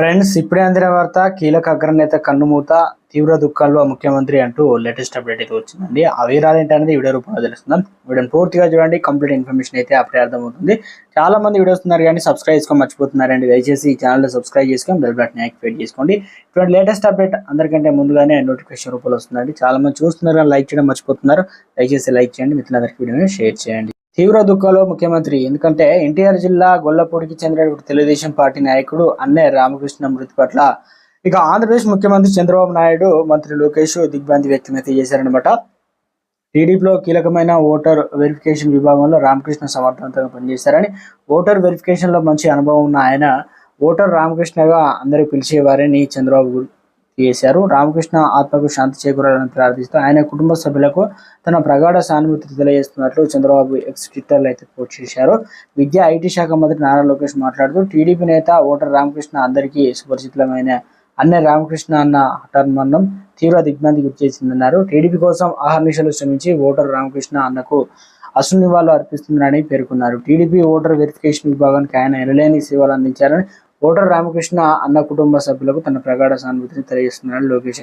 Friends ఇప్పుడే అందిన వార్త కీలక అగ్రనేత కన్నుమూత తీవ్ర దుఃఖాల్లో ముఖ్యమంత్రి అంటూ లేటెస్ట్ అప్డేట్ అయితే వచ్చిందండి. ఆ వివరాలు ఏంటనేది వీడియో రూపంలో తెలుస్తుందాం వీడియోని పూర్తిగా చూడండి కంప్లీట్ ఇన్ఫర్మేషన్ అయితే అప్పుడే అర్థమవుతుంది. చాలా మంది వీడియోస్ ఉన్నారు కానీ సబ్స్క్రైబ్ చేసుకొని మర్చిపోతున్నారండి. దయచేసి ఈ ఛానల్ సబ్స్క్రైబ్ చేసుకొని బెల్ బటన్ యాక్టివేట్ చేసుకోండి. ఇప్పుడు లేటెస్ట్ అప్డేట్ అందరికంటే ముందుగానే నోటిఫికేషన్ రూపంలో వస్తుందండి. చాలా మంది చూస్తున్నారు లైక్ చేయడం మర్చిపోతున్నారు. దయచేసి లైక్ చేయండి. మిత్రులందరికీ వీడియోని షేర్ చేయండి. తీవ్ర దుఃఖంలో ముఖ్యమంత్రి. ఎందుకంటే ఎన్టీఆర్ జిల్లా గొల్లపూడికి చెందినటువంటి తెలుగుదేశం పార్టీ నాయకుడు అన్నే రామకృష్ణ మృతి పట్ల ఇక ఆంధ్రప్రదేశ్ ముఖ్యమంత్రి చంద్రబాబు నాయుడు మంత్రి లోకేష్ దిగ్భ్రాంతి వ్యక్తం అయితే చేశారనమాట టీడీపీలో కీలకమైన ఓటర్ వెరిఫికేషన్ విభాగంలో రామకృష్ణ సమర్థవంతంగా పనిచేశారని ఓటర్ వెరిఫికేషన్లో మంచి అనుభవం ఉన్న ఆయన ఓటర్ రామకృష్ణగా అందరూ పిలిచేవారని చంద్రబాబు చేశారు. రామకృష్ణ ఆత్మకు శాంతి చేకూరాలని ప్రార్థిస్తూ ఆయన కుటుంబ సభ్యులకు తన ప్రగాఢ సానుభూతి తెలియజేస్తున్నట్లు చంద్రబాబు ఎక్స్ ట్విట్టర్లో అయితే పోస్ట్ చేశారు. విద్యా ఐటీ శాఖ మంత్రి నారా లోకేష్ మాట్లాడుతూ టీడీపీ నేత ఓటర్ రామకృష్ణ అందరికీ సుపరిచితమైన అన్న రామకృష్ణ అన్న హఠాన్మరణం తీవ్ర దిగ్భ్రాంతి గురి చేసిందన్నారు. టీడీపీ కోసం ఆహర్నిశలు శ్రమించి ఓటర్ రామకృష్ణ అన్నకు అసలు నివాళులు అర్పిస్తున్నారని పేర్కొన్నారు. టీడీపీ ఓటర్ వెరిఫికేషన్ విభాగానికి ఆయన ఎనలేని సేవలు అందించారని ఓటర్ రామకృష్ణ అన్న కుటుంబ సభ్యులకు తన ప్రగాఢ సానుభూతిని తెలియజేస్తున్నారని లోకేష్